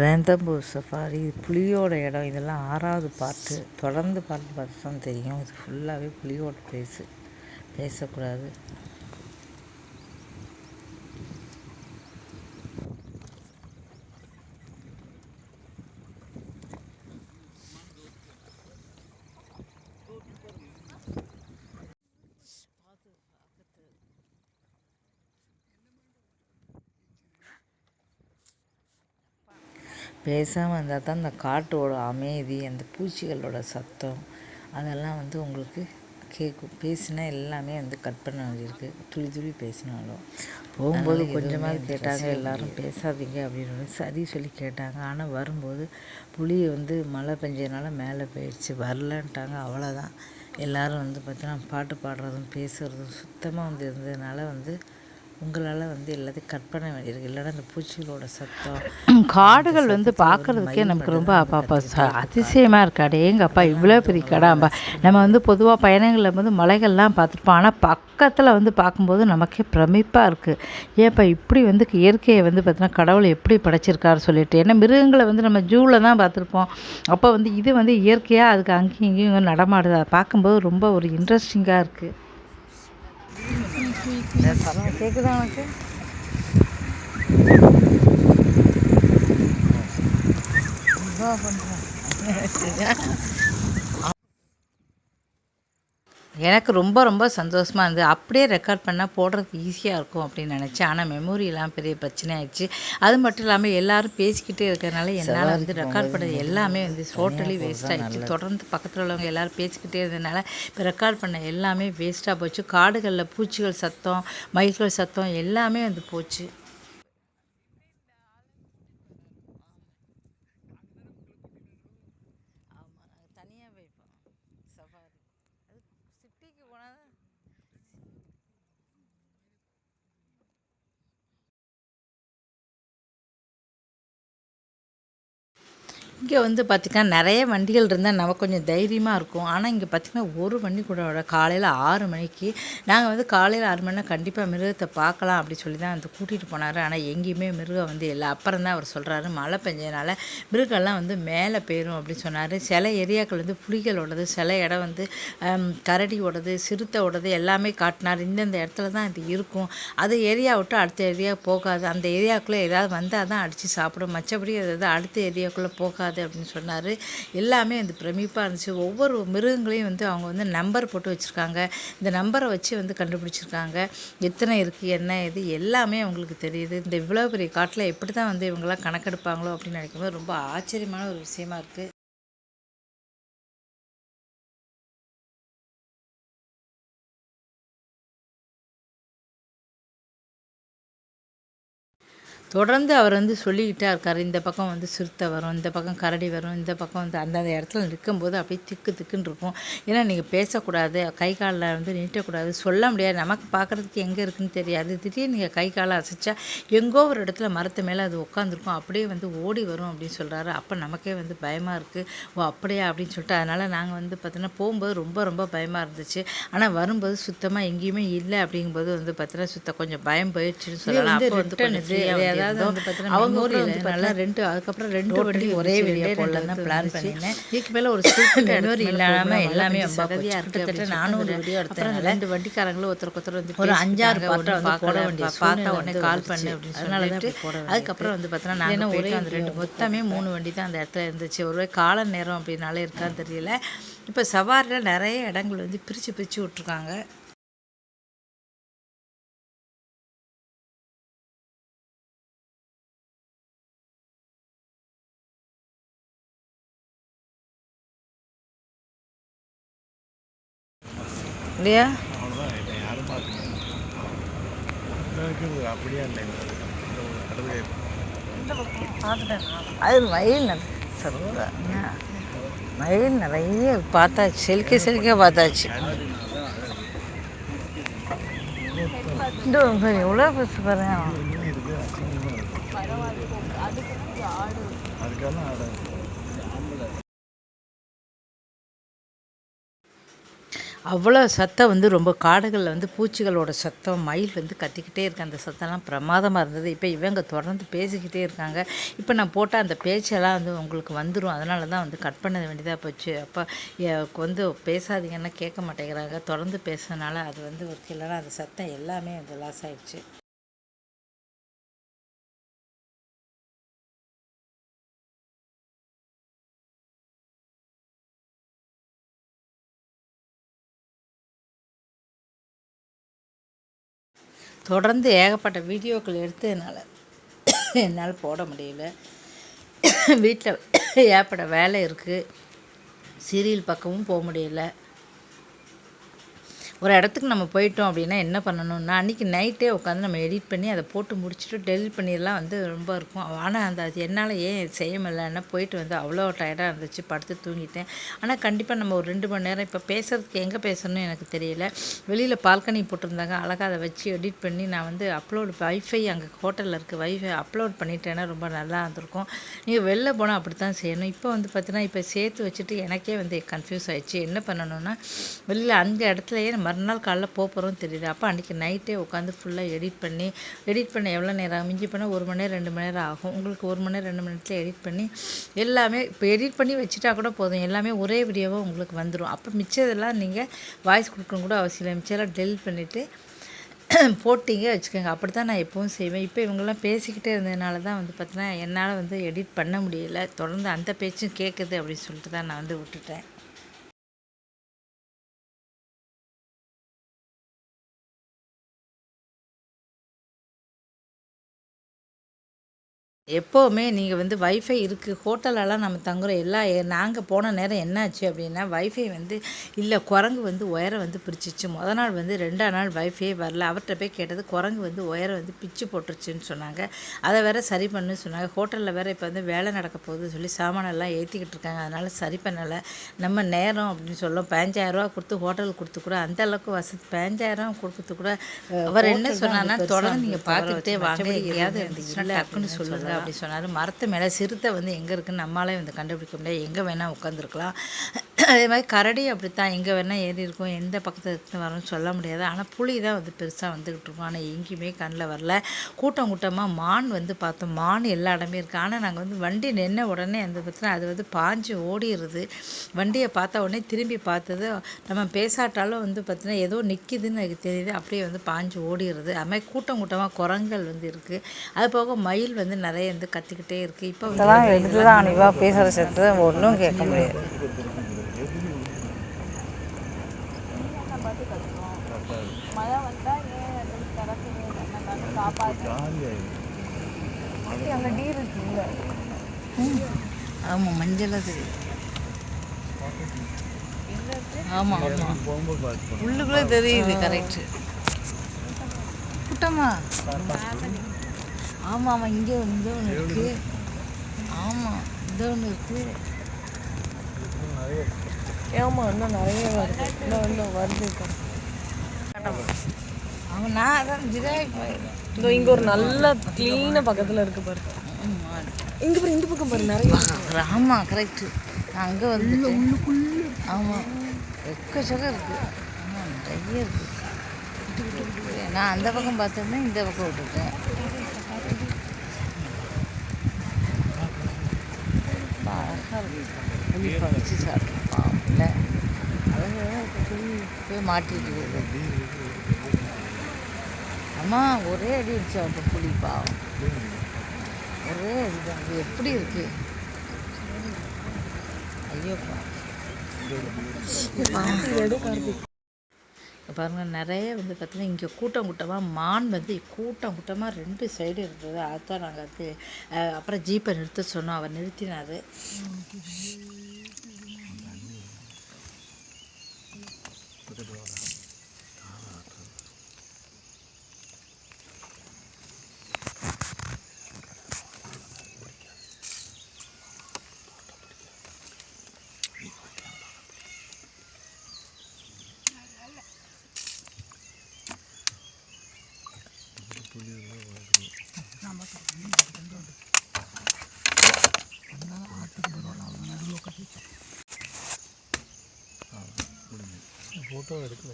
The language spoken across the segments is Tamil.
ரேந்தம்பூர் சஃபாரி புலியோட இடம். இதெல்லாம் ஆறாவது பார்ட்டு தொடர்ந்து பாட்டு பார்த்து தான் தெரியும். இது ஃபுல்லாகவே புலியோட பிளேஸு பேசக்கூடாது. பேசாமல் இருந்தால் தான் இந்த காட்டோட அமைதி அந்த பூச்சிகளோட சத்தம் அதெல்லாம் வந்து உங்களுக்கு கேட்கும் பேசினா எல்லாமே வந்து கட் பண்ண வேண்டியிருக்கு. துளி துளி பேசினாலும். போகும்போது கொஞ்சமாவது கேட்டாங்க எல்லாரும் பேசாதீங்க அப்படின்னு சரி சொல்லி கேட்டாங்க. ஆனால் வரும்போது புளி வந்து மழை பெஞ்சதுனால மேலே போயிடுச்சு. வரலன்ட்டாங்க அவ்வளோதான் எல்லோரும் வந்து பார்த்தீங்கன்னா பாட்டு பாடுறதும் பேசுகிறதும் சுத்தமாக வந்து இருந்ததுனால வந்து உங்களால் வந்து எல்லாத்தையும் கட் பண்ண வேண்டியிருக்கு இல்லைன்னா இந்த பூச்சிகளோட சத்தம் காடுகள் வந்து பார்க்குறதுக்கே நமக்கு ரொம்ப அப்பா அதிசயமாக இருக்கு. அடேங்கப்பா இவ்வளோ பெரிய கடாம்பா. நம்ம வந்து பொதுவாக பயணங்களில் வந்து மலைகள்லாம் பார்த்துருப்போம். ஆனால் பக்கத்தில் வந்து பார்க்கும்போது நமக்கே பிரமிப்பாக இருக்குது ஏன்ப்பா இப்படி வந்து இயற்கையை வந்து பார்த்தீங்கன்னா கடவுள் எப்படி படைச்சிருக்காரு சொல்லிட்டு. ஏன்னா மிருகங்களை வந்து நம்ம ஜூவில் தான் பார்த்துருப்போம். அப்போ வந்து இது வந்து இயற்கையாக அதுக்கு அங்கேயும் இங்கேயும் நடமாடுது. அதை பார்க்கும்போது ரொம்ப ஒரு இன்ட்ரெஸ்டிங்காக இருக்குது கேட்குதா உனக்கு? பண்ணுறேன் எனக்கு ரொம்ப ரொம்ப சந்தோஷமாக இருந்தது. அப்படியே ரெக்கார்ட் பண்ணால் போடுறதுக்கு ஈஸியாக இருக்கும் அப்படின்னு நினச்சேன். ஆனால் மெமோரியெல்லாம் பெரிய பிரச்சனை ஆயிடுச்சு. அது மட்டும் இல்லாமல் எல்லாரும் பேசிக்கிட்டே இருக்கிறதுனால என்னால் வந்து ரெக்கார்ட் பண்ணது எல்லாமே வந்து டோட்டலி வேஸ்ட் ஆகிடுச்சு தொடர்ந்து பக்கத்தில் உள்ளவங்க எல்லோரும் பேசிக்கிட்டே இருந்ததுனால இப்போ ரெக்கார்ட் பண்ண எல்லாமே வேஸ்ட்டாக போச்சு. காடுகளில் பூச்சிகள் சத்தம் மயில்கள் சத்தம் எல்லாமே வந்து போச்சு. ஊட்டிக்கு போனால் இங்கே வந்து பார்த்திங்கன்னா நிறைய வண்டிகள் இருந்தால் நமக்கு கொஞ்சம் தைரியமாக இருக்கும். ஆனால் இங்கே பார்த்திங்கன்னா ஒரு வண்டி கூட காலையில் ஆறு மணிக்கு. நாங்கள் வந்து காலையில் ஆறு மணினா கண்டிப்பாக மிருகத்தை பார்க்கலாம் அப்படி சொல்லி தான் வந்து கூட்டிகிட்டு போனார். ஆனால் எங்கேயுமே மிருகம் வந்து இல்லை. அப்புறம் தான் அவர் சொல்கிறாரு மழை பெஞ்சதுனால மிருகம்லாம் வந்து மேலே போயிடும் அப்படின்னு சொன்னார். சில ஏரியாக்கள் வந்து புலிகளோடது சில இடம் வந்து கரடியோடது சிறுத்தையோடது எல்லாமே காட்டினார். இந்தந்த இடத்துல தான் இது இருக்கும். அது ஏரியா விட்டு அடுத்த ஏரியா போகாது. அந்த ஏரியாவுக்குள்ளே ஏதாவது வந்தால் தான் அடித்து சாப்பிடும். மற்றபடி அது அடுத்த ஏரியாவுக்குள்ளே போகாது. போகாது அப்படின்னு சொன்னார். எல்லாமே வந்து பிரமிப்பாக இருந்துச்சு. ஒவ்வொரு மிருகங்களையும் வந்து அவங்க வந்து நம்பர் போட்டு வச்சுருக்காங்க. இந்த நம்பரை வச்சு வந்து கண்டுபிடிச்சிருக்காங்க. எத்தனை இருக்குது என்ன இது எல்லாமே அவங்களுக்கு தெரியுது. இந்த இவ்வளோ பெரிய காட்டில் எப்படி தான் வந்து இவங்கெல்லாம் கணக்கெடுப்பாங்களோ அப்படின்னு நினைக்கும்போது ரொம்ப ஆச்சரியமான ஒரு விஷயமா இருக்குது தொடர்ந்து அவர் வந்து சொல்லிக்கிட்டே இருக்கார் இந்த பக்கம் வந்து சிறுத்தை வரும் இந்த பக்கம் கரடி வரும் இந்த பக்கம் வந்து அந்தந்த இடத்துல நிற்கும்போது அப்படியே திக்கு திக்குன்னு இருக்கும். ஏன்னா நீங்கள் பேசக்கூடாது கை காலில் வந்து நீட்டக்கூடாது சொல்ல முடியாது. நமக்கு பார்க்குறதுக்கு எங்கே இருக்குன்னு தெரியாது. திடீர்னு நீங்கள் கை காலை அசைச்சா எங்கோ ஒரு இடத்துல மரத்து மேலே அது உட்காந்துருக்கும் அப்படியே வந்து ஓடி வரும் அப்படின்னு சொல்கிறாரு அப்போ நமக்கே வந்து பயமாக இருக்குது ஓ அப்படியா அப்படின்னு சொல்லிட்டு. அதனால் நாங்கள் வந்து பார்த்தீங்கன்னா போகும்போது ரொம்ப ரொம்ப பயமாக இருந்துச்சு. ஆனால் வரும்போது சுத்தமாக எங்கேயுமே இல்லை அப்படிங்கும்போது வந்து பார்த்தீங்கன்னா சுத்த கொஞ்சம் பயம் போயிடுச்சுன்னு சொல்லலாம். அப்போ வந்து கொஞ்சம் அதாவது வந்து பார்த்தீங்கன்னா அவங்க ஊரில் வந்து நல்லா ரெண்டு அதுக்கப்புறம் ரெண்டு வண்டி ஒரே வெளியே போடலாம் தான் பிளான் பண்ணினேன் இதுக்கு மேலே ஒரு மெமரி இல்லாமல் எல்லாமே சதவியாக கிட்டத்தட்ட நானூறு வீடியோ எடுத்தேன் ரெண்டு வண்டிக்காரங்களும் ஒருத்தருக்கு ஒருத்தர் வந்து ஒரு அஞ்சாறு பாட்டை வந்து போட வேண்டிய பார்த்தா உடனே கால் பண்ணு அப்படின்னு சொல்லிட்டு அதுக்கப்புறம் வந்து பார்த்தீங்கன்னா நாங்கள் ஒரே அந்த ரெண்டு மொத்தமே மூணு வண்டி தான் அந்த இடத்துல இருந்துச்சு. ஒருவே கால நேரம் அப்படின்னாலே இருக்கான்னு தெரியல. இப்போ சவாரில் நிறைய இடங்கள் வந்து பிரித்து பிரித்து விட்ருக்காங்க இல்லையா? அது மயில் சொல்லுங்க மயில் நிறைய பார்த்தாச்சு செலுக்க செலுக்க பார்த்தாச்சு. எவ்வளோ பெருசு பாருங்க. அவ்வளோ சத்தம் வந்து ரொம்ப காடுகளில் வந்து பூச்சிகளோட சத்தம் மயில் வந்து கத்திக்கிட்டே இருக்கு. அந்த சத்தம்லாம் பிரமாதமாக இருந்தது. இப்போ இவங்க தொடர்ந்து பேசிக்கிட்டே இருக்காங்க. இப்போ நான் போட்டால் அந்த பேச்செல்லாம் வந்து உங்களுக்கு வந்துடும் அதனால தான் வந்து கட் பண்ண வேண்டியதாக போச்சு. அப்போ வந்து பேசாதீங்கன்னா கேட்க மாட்டேங்கிறாங்க. தொடர்ந்து பேசுறதுனால அது வந்து ஒரு இல்லைன்னா அந்த சத்தம் எல்லாமே வந்து லாஸ் ஆயிடுச்சு. தொடர்ந்து ஏகப்பட்ட வீடியோக்கள் எடுத்ததுனால என்னால் போட முடியல. வீட்டில் ஏகப்பட்ட வேலை இருக்குது. சீரியல் பக்கமும் போக முடியல. ஒரு இடத்துக்கு நம்ம போயிட்டோம் அப்படின்னா என்ன பண்ணணும்னா அன்றைக்கி நைட்டே உட்காந்து நம்ம எடிட் பண்ணி அதை போட்டு முடிச்சுட்டு டெலிட் பண்ணிடலாம் வந்து ரொம்ப இருக்கும். ஆனால் அந்த அது என்னால் ஏன் செய்ய முடியலன்னா போயிட்டு வந்து அவ்வளோ டயர்டாக இருந்துச்சு படுத்து தூங்கிட்டேன். ஆனால் கண்டிப்பாக நம்ம ஒரு ரெண்டு மணி நேரம் இப்போ பேசுகிறதுக்கு எங்கே பேசணும்னு எனக்கு தெரியல. வெளியில் பால்கனி போட்டிருந்தாங்க அழகாக அதை வச்சு எடிட் பண்ணி நான் வந்து அப்லோடு வைஃபை அங்கே ஹோட்டலில் இருக்குது வைஃபை அப்லோட் பண்ணிட்டேன்னா ரொம்ப நல்லா இருந்திருக்கும். நீங்கள் வெளில போனால் அப்படி தான் செய்யணும். இப்போ வந்து பார்த்தீங்கன்னா இப்போ சேர்த்து வச்சுட்டு எனக்கே வந்து கன்ஃபியூஸ் ஆயிடுச்சு. என்ன பண்ணணும்னா வெளியில் அந்த இடத்துலையே மறுநாள் காலைல போக போகிறோம் தெரியல அப்போ அன்றைக்கி நைட்டே உட்காந்து ஃபுல்லாக எடிட் பண்ணி எடிட் பண்ண எவ்வளோ நேரம் ஆகும்? மிஞ்சி பண்ணால் ஒரு மணி நேரம் ரெண்டு மணி நேரம் ஆகும். உங்களுக்கு ஒரு மணி நேரம் ரெண்டு மணி நேரத்தில் எடிட் பண்ணி எல்லாமே இப்போ எடிட் பண்ணி வச்சுட்டா கூட போதும். எல்லாமே ஒரே வீடியோவாக உங்களுக்கு வந்துடும் அப்போ மிச்சதெல்லாம் நீங்கள் வாய்ஸ் கொடுக்கணும் கூட அவசியம் இல்லை. மிச்சதெல்லாம் டெலிட் பண்ணிவிட்டு போட்டிங்க வச்சுக்கோங்க. அப்படி தான் நான் எப்பவும் செய்வேன். இப்போ இவங்கெல்லாம் பேசிக்கிட்டே இருந்ததுனால தான் வந்து பார்த்தீங்கன்னா என்னால் வந்து எடிட் பண்ண முடியல. தொடர்ந்து அந்த பேச்சும் கேட்குது அப்படின்னு சொல்லிட்டு தான் நான் வந்து விட்டுட்டேன். எப்போவுமே நீங்கள் வந்து வைஃபை இருக்குது ஹோட்டலெல்லாம் நம்ம தங்குறோம் எல்லா நாங்கள் போன நேரம் என்னாச்சு அப்படின்னா வைஃபை வந்து இல்லை குரங்கு வந்து ஒயரை வந்து பிரிச்சிச்சு முத நாள் வந்து ரெண்டாம் நாள் வைஃபை வரல. அவர்கிட்ட போய் கேட்டது குரங்கு வந்து ஒயரை வந்து பிச்சு போட்டுருச்சுன்னு சொன்னாங்க. அதை வேற சரி பண்ணுன்னு சொன்னாங்க. ஹோட்டலில் வேற இப்போ வந்து வேலை நடக்க போகுதுன்னு சொல்லி சாமானெல்லாம் ஏற்றிக்கிட்டு இருக்காங்க. அதனால் சரி பண்ணலை. நம்ம நேரம் அப்படின்னு சொல்லும் பதினஞ்சாயிரரூவா கொடுத்து ஹோட்டலுக்கு கொடுத்து கூட அந்த அளவுக்கு வசதி. பதினஞ்சாயிரம் கொடுத்து கூட அவர் என்ன சொன்னார்னா தொடர்ந்து நீங்கள் பார்த்துக்கிட்டே வாங்க. எங்கேயாவது இருந்துச்சுன்னா டக்குன்னு அப்படி சொன்னார். மரத்து மேலே சிறுத்தை வந்து எங்கே இருக்குன்னு நம்மளாலே வந்து கண்டுபிடிக்க முடியாது. எங்கே வேணால் உட்காந்துருக்கலாம் அதே மாதிரி கரடி அப்படித்தான். எங்கே வேணால் ஏறி இருக்கும். எந்த பக்கத்தில் இருந்து வரும்னு சொல்ல முடியாது. ஆனால் புளி தான் வந்து பெருசாக வந்துக்கிட்டு இருக்கும். ஆனால் எங்கேயுமே கண்ணில் வரல. கூட்டம் கூட்டமாக மான் வந்து பார்த்தோம். மான் எல்லா இடமே இருக்குது ஆனால் நாங்கள் வந்து வண்டி நின்ன உடனே அந்த பத்திரம் அது வந்து பாஞ்சு ஓடிடுது. வண்டியை பார்த்த உடனே திரும்பி பார்த்தது நம்ம பேசாட்டாலும் வந்து பார்த்தீங்கன்னா ஏதோ நிற்கிதுன்னு எனக்கு தெரியுது. அப்படியே வந்து பாஞ்சு ஓடிடுது. அது மாதிரி கூட்டம் கூட்டமாக குரங்கள் வந்து இருக்குது அது போக மயில் வந்து நிறைய வந்து கத்திக்கிட்டே இருக்குது இப்போ இதெல்லாம் எடுத்து தான் அனிவா பேசுகிற சத்து ஒன்றும் கேட்க முடியாது. ஆமாம் மஞ்சள் அது. ஆமாம் ஆமாம் உள்ளுக்குள்ளே தெரியுது கரெக்டு கூட்டமா ஆமாம் ஆமாம் இங்கே இந்த ஒன்று இருக்குது ஆமாம் இந்த ஒன்று இருக்குது ஆமாம் இன்னும் நிறைய வருது. இன்னும் இன்னும் வருது அவன் நான் அதான் ஜிராய் போயிடுறேன். இதோ இங்க ஒரு நல்ல க்ளீனா பக்கத்துல இருக்கு பாரு. இங்க பாரு இந்த பக்கம் பாரு நிறைய ஆமாம் கரெக்டு நான் அங்கே வந்து ஆமாம் எக்கச்சக்கம் இருக்குது ஆமாம் நிறைய இருக்குது நான் அந்த பக்கம் பார்த்தோன்னே இந்த பக்கம் விட்டுட்டேன். ரொம்ப வச்சு இருக்கு பாவம் இல்லை அழகாக இருக்கு புளி போய் மாட்டிட்டு அம்மா ஒரே அடி அடிச்சு அவட்ட புளி பாவம் ஒரே அடி அது எப்படி இருக்கு ஐயோப்பா பாருங்கள் நிறைய வந்து பார்த்திங்கன்னா இங்கே கூட்டம் கூட்டமாக மான் வந்து கூட்டம் கூட்டமாக ரெண்டு சைடு இருந்தது. அதுதான் நாங்கள் வந்து அப்புறம் ஜீப்பை நிறுத்த சொன்னோம். அவர் நிறுத்தினார். ஃபோட்டோ எடுக்கல.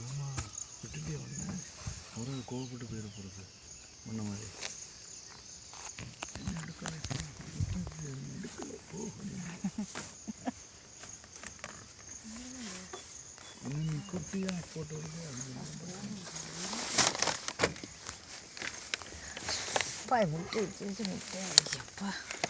ஆமாம் விட்டுட்டே வந்தேன். ஒரு கோவப்பட்டு போயிட போகிறது முன்ன மாதிரி. இன்னும் குட்டியாக ஃபோட்டோ இருக்கு அப்பா முட்டை வச்சு முட்டை அப்பா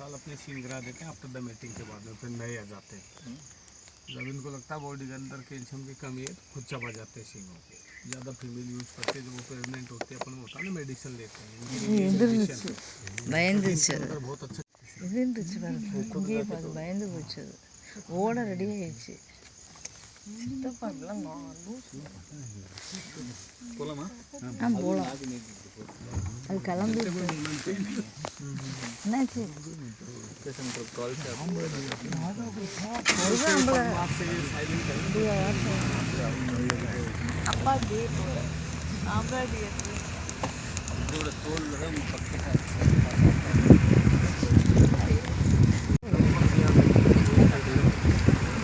साल अपने सींग गिरा देते हैं आफ्टर द मीटिंग के बाद में फिर नए आ जाते हैं जब इनको लगता है बॉडी के अंदर कैल्शियम की कमी है तो खुद चबा जाते हैं सींगों को ज़्यादा फीमेल यूज करते हैं जब वो प्रेगनेंट होते हैं अपन होता है ना मेडिसिन लेते हैं எந்திரிச்சு பயந்துச்சு அது अंदर बहुत अच्छे எந்திரிச்சு பாருங்க இங்கேயே பார்த்து பயந்து போச்சு அது ஓட ரெடி ஆயிடுச்சு சித்தப்பாக்கெல்லாம் போலாமா ஆ போகலாம் அது கலந்து என்னாச்சு? அப்பா டே போல ஆம்பளை டே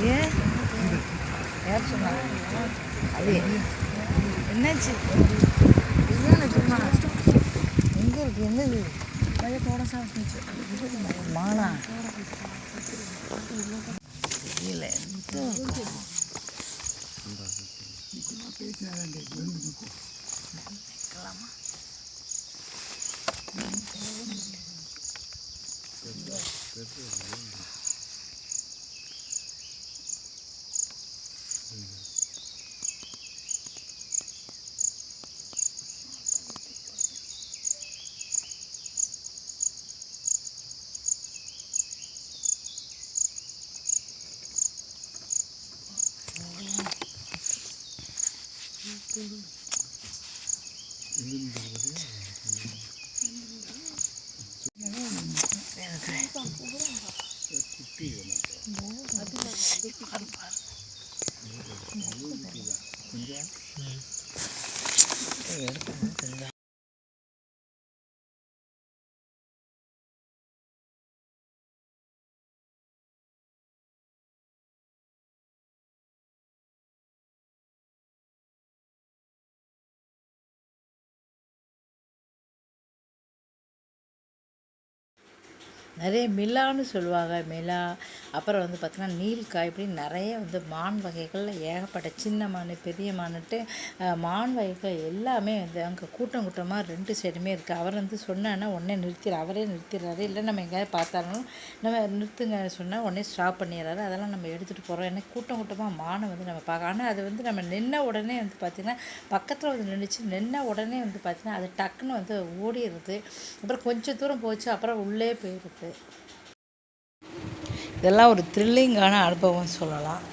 ஏன் யார் சொன்னாங்க? அது என்னாச்சு? எங்கே இருக்கு என்னது தோட சாப்பிட்டுச்சு மானா. தெரியல எந்த இருக்கும்? நிக்கலாமா? நிறைய மிலான்னு சொல்லுவாங்க மிலா. அப்புறம் வந்து பார்த்திங்கன்னா நீல்காய் இப்படி நிறைய வந்து மான் வகைகளில் ஏகப்பட்ட சின்ன மான் பெரிய மானுட்டு மான் வகைகள் எல்லாமே வந்து அங்கே கூட்டம் கூட்டமாக ரெண்டு சைடுமே இருக்குது அவர் வந்து சொன்னான்னா உடனே நிறுத்திடுற அவரே நிறுத்திடுறாரு. இல்லை நம்ம எங்கேயாவது பார்த்தாலும் நம்ம நிறுத்துங்க சொன்னால் உடனே ஸ்டாப் பண்ணிடுறாரு. அதெல்லாம் நம்ம எடுத்துகிட்டு போகிறோம் ஏன்னா கூட்டம் கூட்டமாக மானை வந்து நம்ம பார்க்க. ஆனால் அது வந்து நம்ம நின்ன உடனே வந்து பார்த்திங்கன்னா பக்கத்தில் வந்து நின்றுச்சு நின்ன உடனே வந்து பார்த்திங்கன்னா அது டக்குன்னு வந்து ஓடிடுது அப்புறம் கொஞ்சம் தூரம் போச்சு அப்புறம் உள்ளே போயிடுது இதெல்லாம் ஒரு த்ரில்லிங்கான அனுபவம் சொல்லலாம்.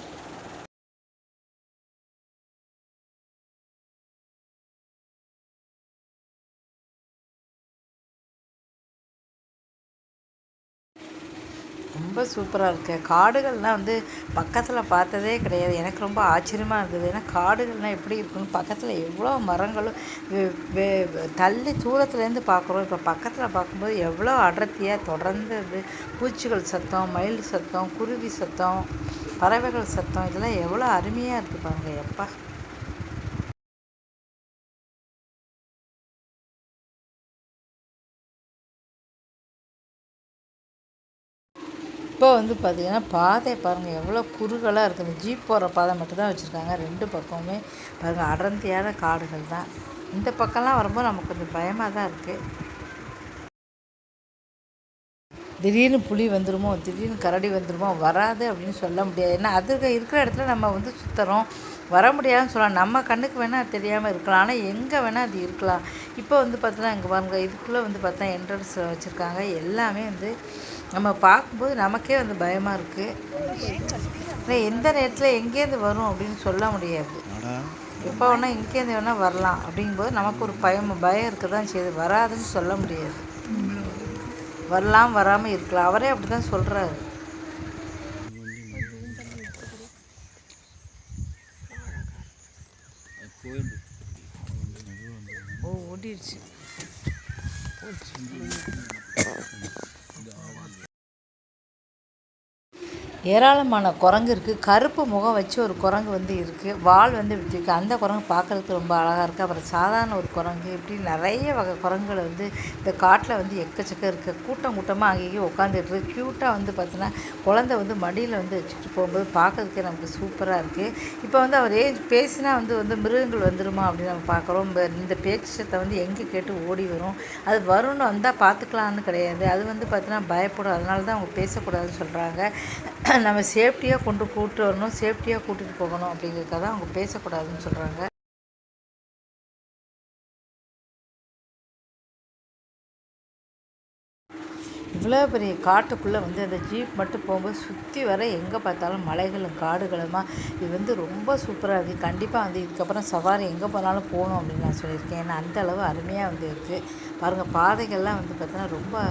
ரொம்ப சூப்பராக இருக்குது காடுகள்லாம் வந்து பக்கத்தில் பார்த்ததே கிடையாது. எனக்கு ரொம்ப ஆச்சரியமாக இருந்தது. ஏன்னா காடுகள்லாம் எப்படி இருக்குன்னு பக்கத்தில் எவ்வளோ மரங்களும் தள்ளி தூரத்துலேருந்து பார்க்குறோம். இப்போ பக்கத்தில் பார்க்கும்போது எவ்வளோ அடர்த்தியாக தொடர்ந்து இது பூச்சிகள் சத்தம் மயில் சத்தம் குருவி சத்தம் பறவைகள் சத்தம் இதெல்லாம் எவ்வளோ அருமையாக இருக்குது பாருங்கள் எப்பா. இப்போ வந்து பார்த்திங்கன்னா பாதை பாருங்கள் எவ்வளோ குறுகலாக இருக்குது. ஜீப் போகிற பாதை மட்டும்தான் வச்சுருக்காங்க. ரெண்டு பக்கமுமே பாருங்கள் அடர்ந்தியான காடுகள் தான். இந்த பக்கம்லாம் வரும்போது நமக்கு கொஞ்சம் பயமாக தான் இருக்குது திடீர்னு புலி வந்துருமோ திடீர்னு கரடி வந்துருமோ வராது அப்படின்னு சொல்ல முடியாது. ஏன்னா அதுக்கு இருக்கிற இடத்துல நம்ம வந்து சுற்றுறோம் வர முடியாதுன்னு சொல்லலாம். நம்ம கண்ணுக்கு வேணால் அது தெரியாமல் இருக்கலாம். ஆனால் எங்கே வேணால் அது இருக்கலாம். இப்போ வந்து பார்த்தோன்னா இங்கே பாருங்கள் இதுக்குள்ளே வந்து பார்த்தா என்ட்ரன்ஸ் வச்சுருக்காங்க. எல்லாமே வந்து நம்ம பார்க்கும்போது நமக்கே வந்து பயமாக இருக்குது எந்த நேரத்தில் எங்கேருந்து வரும் அப்படின்னு சொல்ல முடியாது. எப்போ வேணால் எங்கேருந்து வேணால் வரலாம். அப்படிங்கும்போது நமக்கு ஒரு பயம் பயம் இருக்க தான் செய்யுது. வராதுன்னு சொல்ல முடியாது. வரலாம் வராமல் இருக்கலாம். அவரே அப்படி தான் சொல்கிறாரு ஓ ஓடிடுச்சு. ஏராளமான குரங்கு இருக்குது கருப்பு முகம் வச்சு ஒரு குரங்கு வந்து இருக்குது வால் வந்து இப்படி இருக்குது அந்த குரங்கு பார்க்குறதுக்கு ரொம்ப அழகாக இருக்குது அப்புறம் சாதாரண ஒரு குரங்கு. இப்படி நிறைய வகை குரங்குகள் வந்து இந்த காட்டில் வந்து எக்கச்சக்கம் இருக்குது கூட்டம் கூட்டமாக அங்கேயே உட்காந்துட்டு க்யூட்டாக வந்து பார்த்தோன்னா குழந்தை வந்து மடியில் வந்து வச்சுட்டு போகும்போது பார்க்கறதுக்கே நமக்கு சூப்பராக இருக்குது இப்போ வந்து அவர் ஏஜ் பேசினா வந்து வந்து மிருகங்கள் வந்துடுமா அப்படின்னு நம்ம பார்க்குறோம். இந்த- பேச்சத்தை வந்து எங்கே கேட்டு ஓடி வரும். அது வரும்னு வந்தால் பார்த்துக்கலான்னு கிடையாது. அது வந்து பார்த்தோன்னா பயப்படும். அதனால தான் அவங்க பேசக்கூடாதுன்னு சொல்கிறாங்க நம்ம சேஃப்டியாக கொண்டு கூப்பிட்டு வரணும் சேஃப்டியாக கூட்டிகிட்டு போகணும் அப்படிங்கிறதுக்காக தான் அவங்க பேசக்கூடாதுன்னு சொல்கிறாங்க இவ்வளோ பெரிய காட்டுக்குள்ளே வந்து அந்த ஜீப் மட்டும் போகும்போது சுற்றி வர எங்கே பார்த்தாலும் மலைகளும் காடுகளுமா இது வந்து ரொம்ப சூப்பராக இருக்குது. கண்டிப்பாக வந்து இதுக்கப்புறம் சவாரி எங்கே போனாலும் போகணும் அப்படின்னு நான் சொல்லியிருக்கேன். ஏன்னா அந்த அளவு அருமையாக வந்து இருக்குது. பாருங்கள் பாதைகள்லாம் வந்து பார்த்தோன்னா ரொம்ப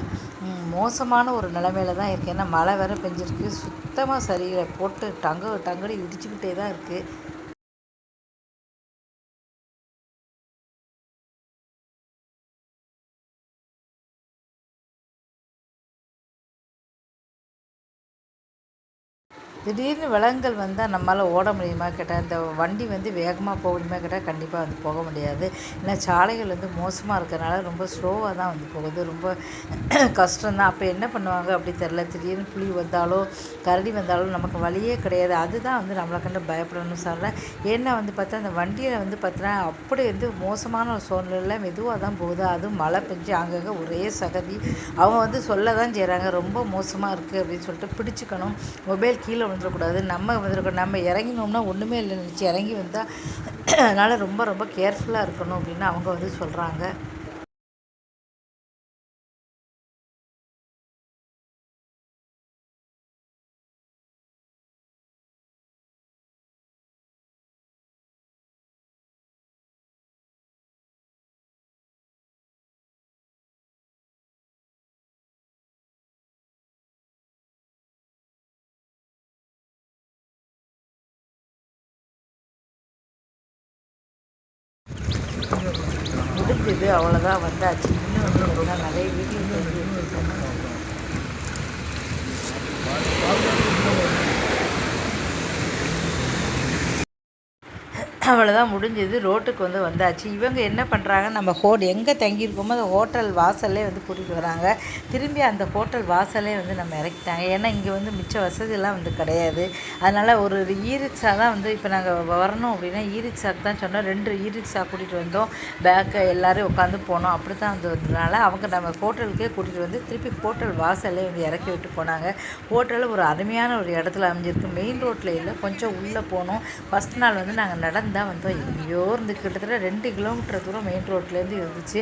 மோசமான ஒரு நிலமையில தான் இருக்குது. ஏன்னா மழை வேறு பெஞ்சிருக்கு. சுத்தமாக சரியில்லை. போட்டு டங்கு டங்குடி இடிச்சுக்கிட்டே தான் இருக்குது. திடீர்னு விலங்குகள் வந்தால் நம்மளால் ஓட முடியுமா கேட்டால் இந்த வண்டி வந்து வேகமாக போக முடியுமா கேட்டால் கண்டிப்பாக வந்து போக முடியாது. ஏன்னா சாலைகள் வந்து மோசமாக இருக்கிறனால ரொம்ப ஸ்லோவாக தான் வந்து போகுது. ரொம்ப கஷ்டம்தான். அப்போ என்ன பண்ணுவாங்க அப்படி தெரில திடீர்னு புளி வந்தாலோ கரடி வந்தாலோ நமக்கு வழியே கிடையாது. அதுதான் வந்து நம்மளை கண்டு பயப்படணும்னு சொல்கிறேன் ஏன்னா வந்து பார்த்தா அந்த வண்டியில் வந்து பார்த்தீங்கன்னா அப்படி வந்து மோசமான ஒரு சூழ்நிலையில் மெதுவாக தான் போகுது. அதுவும் மழை பெஞ்சு அங்கங்கே ஒரே சகதி. அவங்க வந்து சொல்ல தான் செய்கிறாங்க ரொம்ப மோசமாக இருக்குது அப்படின்னு சொல்லிட்டு பிடிச்சிக்கணும். மொபைல் கீழே வந்துடக்கூடாது நம்ம வந்துருக்கணும் நம்ம இறங்கினோம்னா ஒன்றுமே இல்லை நினச்சி இறங்கி வந்தால் அதனால் ரொம்ப ரொம்ப கேர்ஃபுல்லாக இருக்கணும் அப்படின்னு அவங்க வந்து சொல்கிறாங்க முடிஞ்சது அவ்வளோதான் வந்தாச்சு. இன்னும் வந்து நிறைய வீடியோஸ் வந்து எடுத்துருக்காங்க. அவ்வளோதான் முடிஞ்சது. ரோட்டுக்கு வந்து வந்தாச்சு. இவங்க என்ன பண்ணுறாங்க நம்ம ஹோட் எங்கே தங்கியிருக்கோமோ அந்த ஹோட்டல் வாசல்லே வந்து கூட்டிகிட்டு வராங்க. திரும்பி அந்த ஹோட்டல் வாசல்லே வந்து நம்ம இறக்கிட்டாங்க. ஏன்னா இங்கே வந்து மிச்ச வசதியெல்லாம் வந்து கிடையாது. அதனால் ஒரு ஈரிக்ஸா தான் வந்து இப்போ நாங்கள் வரணும் அப்படின்னா ஈரிக்ஸாக்கு தான் சொன்னோம். ரெண்டு ஈரிக்ஷா கூட்டிகிட்டு வந்தோம். பேக்கை எல்லோரும் உட்காந்து போனோம். அப்படி தான் வந்து வந்ததுனால அவங்க நம்ம ஹோட்டலுக்கே கூட்டிகிட்டு வந்து திருப்பி ஹோட்டல் வாசல்லே வந்து இறக்கி விட்டு போனாங்க. ஹோட்டலில் ஒரு அருமையான ஒரு இடத்துல அமைஞ்சிருக்கு. மெயின் ரோட்டில் இல்லை கொஞ்சம் உள்ளே போனோம். ஃபஸ்ட் நாள் வந்து நாங்கள் நடந்து தான் வந்தோம் எங்கேயோ இருந்து கிட்டத்தட்ட ரெண்டு கிலோமீட்டர் தூரம் மெயின் ரோட்லேருந்து இருந்துச்சு.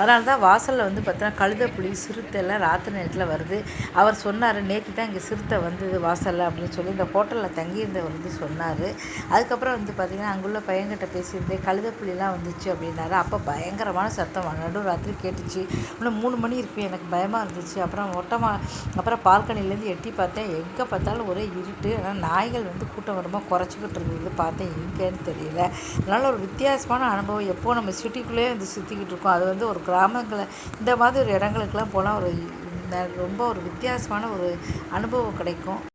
அதனால தான் வாசலில் வந்து பார்த்தோன்னா கழுத புலி சிறுத்தை எல்லாம் ராத்திரி நேரத்தில் வருது. அவர் சொன்னார் நேற்று தான் இங்கே சிறுத்தை வந்தது வாசலில் அப்படின்னு சொல்லி இந்த ஹோட்டலில் தங்கியிருந்தவர் வந்து சொன்னார். அதுக்கப்புறம் வந்து பார்த்திங்கன்னா அங்குள்ள பையன்கிட்ட பேசியிருந்தேன் கழுத புலிலாம் வந்துச்சு அப்படின்னாரு. அப்போ பயங்கரமான சத்தம் நடு ராத்திரி கேட்டுச்சு. இன்னும் மூணு மணி இருக்கும் எனக்கு பயமாக இருந்துச்சு. அப்புறம் ஒட்டமாக அப்புறம் பால்கனிலேருந்து எட்டி பார்த்தேன். எங்கே பார்த்தாலும் ஒரே இருட்டு. ஆனால் நாய்கள் வந்து கூட்டம் வருமா குறைச்சிக்கிட்டு இருந்தது பார்த்தேன். எங்கேன்னு தெரியல. அதனால் ஒரு வித்தியாசமான அனுபவம் எப்போ நம்ம சிட்டிக்குள்ளேயே வந்து சுற்றிக்கிட்டு இருக்கோம். அது வந்து ஒரு கிராமங்களை இந்த மாதிரி ஒரு இடங்களுக்குலாம் போனால் ஒரு ரொம்ப ஒரு வித்தியாசமான ஒரு அனுபவம் கிடைக்கும்.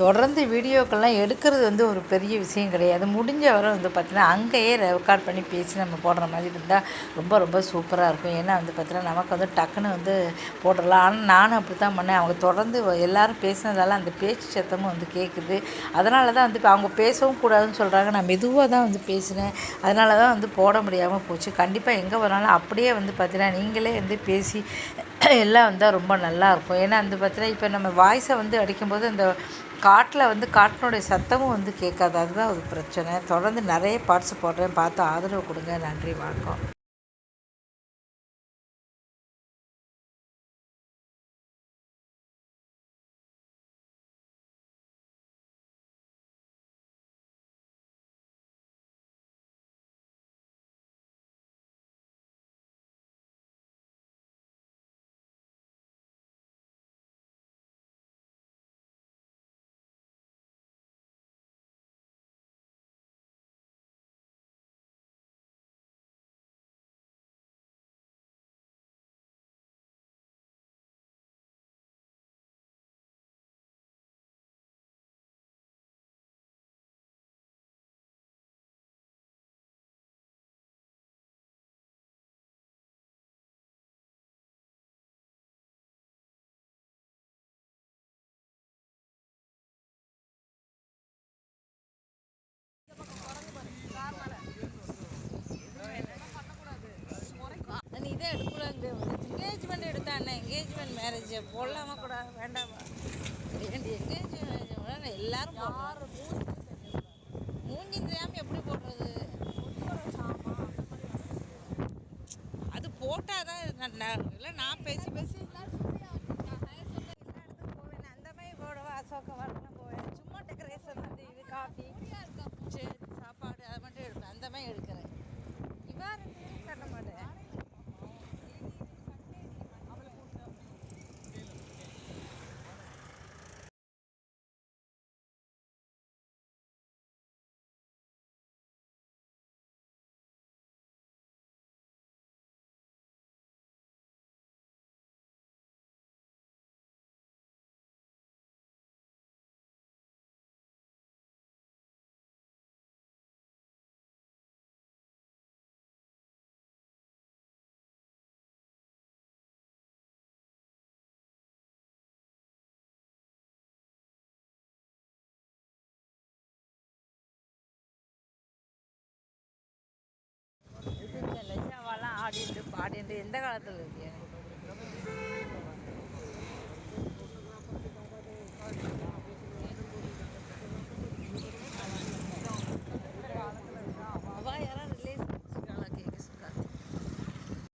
தொடர்ந்து வீடியோக்கள்லாம் எடுக்கிறது வந்து ஒரு பெரிய விஷயம் கிடையாது. முடிஞ்ச வரை வந்து பார்த்திங்கன்னா அங்கேயே ரெக்கார்ட் பண்ணி பேசி நம்ம போடுற மாதிரி இருந்தால் ரொம்ப ரொம்ப சூப்பராக இருக்கும். ஏன்னா வந்து பார்த்திங்கன்னா நமக்கு வந்து டக்குன்னு வந்து போட்டுடலாம். ஆனால் நானும் அப்படி தான் பண்ணேன். அவங்க தொடர்ந்து எல்லாரும் பேசினதால அந்த பேச்சு சத்தமும் வந்து கேட்குது அதனால தான் வந்து இப்போ அவங்க பேசவும் கூடாதுன்னு சொல்கிறாங்க நான் மெதுவாக தான் வந்து பேசினேன். அதனால தான் வந்து போட முடியாமல் போச்சு. கண்டிப்பாக எங்கே வரனாலும் அப்படியே வந்து பார்த்திங்கன்னா நீங்களே வந்து பேசி எல்லாம் வந்தால் ரொம்ப நல்லாயிருக்கும் ஏன்னா அந்த பார்த்திங்கன்னா இப்போ நம்ம வாய்ஸை வந்து அடிக்கும்போது அந்த காட்டில் வந்து காட்டினுடைய சத்தமும் வந்து கேட்காது. அதுதான் ஒரு பிரச்சனை. தொடர்ந்து நிறைய பாட்ஸ் போடுறேன். பார்த்து ஆதரவு கொடுங்க. நன்றி வணக்கம். எடுத்தானே என்கேஜ்மெண்ட் மேரேஜ் போடலாமா கூட? வேண்டாமா? என்கேஜ்மெண்ட் எல்லாரும் போடுறோம் மூஞ்சி தெரியாமல் எப்படி போடுறது? அது போட்டால் தான் இல்லை நான் பேசி பேசி அந்த மாதிரி போடுவா அசோக வரலாம் போவேன் சும்மா டெக்கரேஷன் வந்து இது காஃபி சரி சாப்பாடு அதை மட்டும் எடுப்பேன் அந்த மாதிரி எடுக்கிறேன் இவா ரெண்டு பேரும் கட்ட மாட்டேன் லஜாவாலாம் ஆடிட்டு பாடிட்டு எந்த காலத்தில் இருக்கீங்க?